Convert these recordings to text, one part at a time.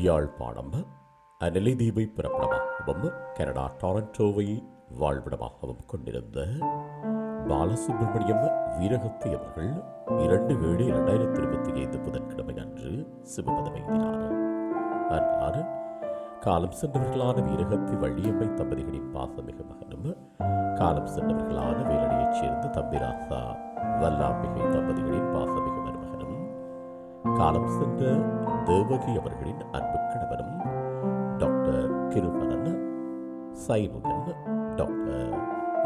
Yazhpanam அனலிதீவை பிறப்பிடமாகவும் Canada டாரண்டோவை வாழ்விடமாகவும் கொண்டிருந்த பாலசுப்ரமணியம் வீரகத்தி அவர்கள் இரண்டு ஏழு இரண்டாயிரத்தி இருபத்தி ஐந்து புதன்கிழமை அன்று சிவபதம் அன்னார் காலம் சென்றவர்களான வீரகத்தி வள்ளியம்மை தம்பதிகளின் பாசமிகு மகனும் காலம் சென்றவர்களான வேலடியைச் சேர்ந்த தம்பிராசா வல்லாம்பிகை தம்பதிகளின் பாசமிகு மருமகனும் காலம் சென்ற தேவகி அவர்களின் அன்பு கணவரும் டாக்டர் கிருபணன் சைமுகன் டாக்டர்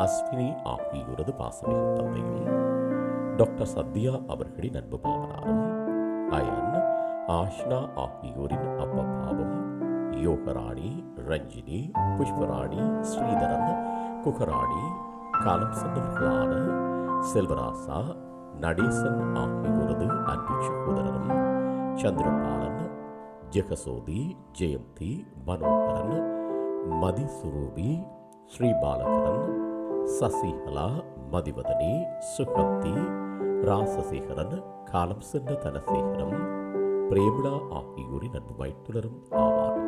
அஸ்வினி ஆகியோரது பாசமிகு தந்தையும் டாக்டர் சத்யா அவர்களின் அன்பு பாவனாரும் அயன் ஆஷ்னா ஆகியோரின் அப்பப்பாவும் யோகராணி ரஞ்சினி புஷ்பராணி ஸ்ரீதரன் குகராணி காலம் சென்றவர்களான செல்வராசா நடேசன் ஆகியோரது அன்பு சகோதரரும் சந்திரபாலன் ஜெகசோதி ஜெயந்தி மனோகரன் மதிசுரூபி ஸ்ரீபாலகரன் சசிகலா மதிவதனி சுகந்தி ராசசேகரன் காலம் சென்ற தனசேகரம் பிரேமிளா ஆகியோரின் அன்பு மைத்துனரும் ஆவார்.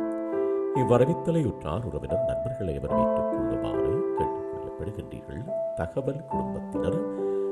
இவ்வரவித்தலையுற்றார் உறவினர் நண்பர்களை வரவேற்றுக் கொள்ளுமாறு கேட்டுக்கொள்ளப்படுகின்றீர்கள். தகவல் குடும்பத்தினர்